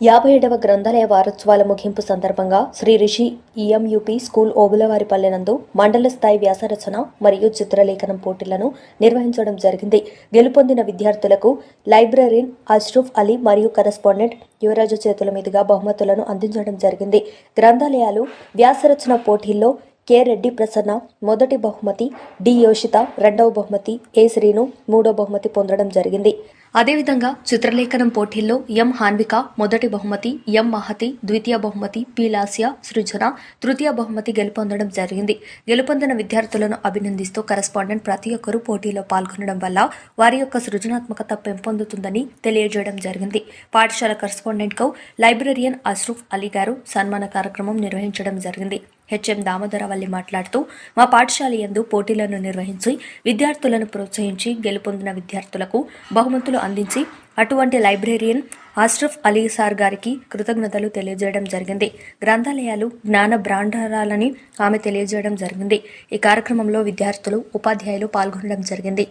యాభై ఏడవ గ్రంథాలయ వారోత్సవాల ముగింపు సందర్భంగా శ్రీ రిషి ఈఎంయుపి స్కూల్ ఓబులవారిపల్లెనందు మండల స్థాయి వ్యాసరచన మరియు చిత్రలేఖనం పోటీలను నిర్వహించడం జరిగింది. గెలుపొందిన విద్యార్థులకు లైబ్రరీన్ అష్రఫ్ అలీ మరియు కరెస్పాండెంట్ యువరాజు చేతుల మీదుగా బహుమతులను అందించడం జరిగింది. గ్రంథాలయాలు వ్యాసరచన పోటీల్లో కె. రెడ్డి ప్రసన్న మొదటి బహుమతి డి. యోషిత రెండవ బహుమతి ఏ. శ్రీను మూడో బహుమతి పొందడం జరిగింది. అదేవిధంగా చిత్రలేఖనం పోటీల్లో ఎం. హాన్విక మొదటి బహుమతి ఎం. మహతి ద్వితీయ బహుమతి పి. సృజన తృతీయ బహుమతి గెలుపొందడం జరిగింది. గెలుపొందిన విద్యార్థులను అభినందిస్తూ కరెస్పాండెంట్ ప్రతి ఒక్కరూ పోటీలో పాల్గొనడం వల్ల వారి యొక్క సృజనాత్మకత పెంపొందుతుందని తెలియజేయడం జరిగింది. పాఠశాల కరెస్పాండెంట్కు లైబ్రరియన్ అష్రఫ్ అలీ గారు సన్మాన కార్యక్రమం నిర్వహించడం జరిగింది. హెచ్ఎం దామోదరవల్లి మాట్లాడుతూ మా పాఠశాల యందు పోటీలను నిర్వహించి విద్యార్థులను ప్రోత్సహించి గెలుపొందిన విద్యార్థులకు బహుమతులు అందించి అటువంటి లైబ్రేరియన్ అష్రఫ్ అలీ సార్ గారికి కృతజ్ఞతలు తెలియజేయడం జరిగింది. గ్రంథాలయాలు జ్ఞాన బ్రాండారాలని ఆమె తెలియజేయడం జరిగింది. ఈ కార్యక్రమంలో విద్యార్థులు ఉపాధ్యాయులు పాల్గొనడం జరిగింది.